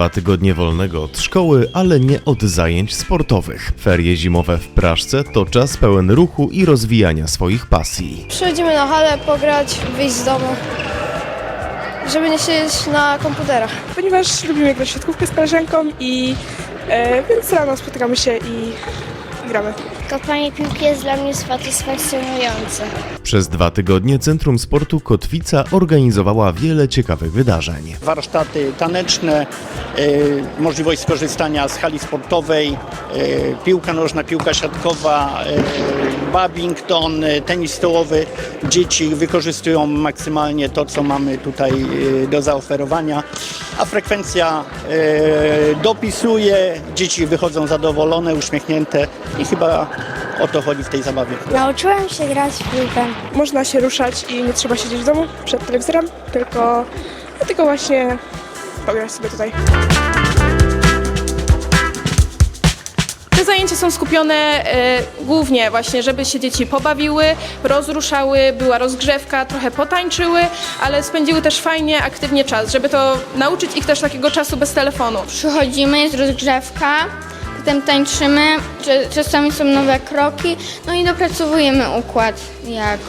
Dwa tygodnie wolnego od szkoły, ale nie od zajęć sportowych. Ferie zimowe w Praszce to czas pełen ruchu i rozwijania swoich pasji. Przychodzimy na halę pograć, wyjść z domu, żeby nie siedzieć na komputerach. ponieważ lubimy grać w siatkówkę z koleżanką i e, więc rano spotykamy się i gramy. Kopanie piłki jest dla mnie satysfakcjonujące. Przez dwa tygodnie Centrum Sportu Kotwica organizowała wiele ciekawych wydarzeń. warsztaty taneczne, y, możliwość skorzystania z hali sportowej, y, piłka nożna, piłka siatkowa, y, badminton, y, tenis stołowy. Dzieci wykorzystują maksymalnie to, co mamy tutaj y, do zaoferowania, a frekwencja y, dopisuje, dzieci wychodzą zadowolone, uśmiechnięte i chyba o to chodzi w tej zabawie. Nauczyłem się grać w piłkę. Można się ruszać i nie trzeba siedzieć w domu przed telewizorem, tylko, tylko właśnie pograć sobie tutaj. Zajęcia są skupione e, głównie właśnie, żeby się dzieci pobawiły, rozruszały, była rozgrzewka, trochę potańczyły, ale spędziły też fajnie, aktywnie czas, żeby to nauczyć ich też takiego czasu bez telefonu. Przychodzimy, jest rozgrzewka, potem tańczymy, czasami są nowe kroki, no i dopracowujemy układ, jak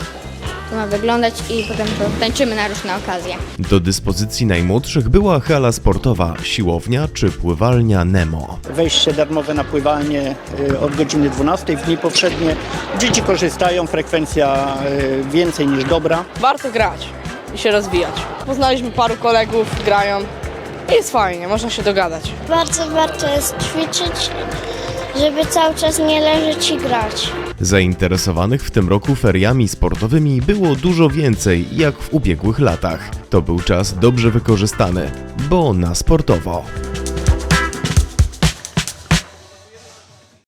to ma wyglądać i potem to tańczymy na różne okazje. Do dyspozycji najmłodszych była hala sportowa, siłownia czy pływalnia Nemo. wejście darmowe na pływalnię y, od godziny 12 w dni powszednie. Dzieci korzystają, frekwencja y, więcej niż dobra. warto grać i się rozwijać. Poznaliśmy paru kolegów, grają i jest fajnie, można się dogadać. Bardzo warto jest ćwiczyć, żeby cały czas nie leżeć i grać. Zainteresowanych w tym roku feriami sportowymi było dużo więcej jak w ubiegłych latach. To był czas dobrze wykorzystany, bo na sportowo.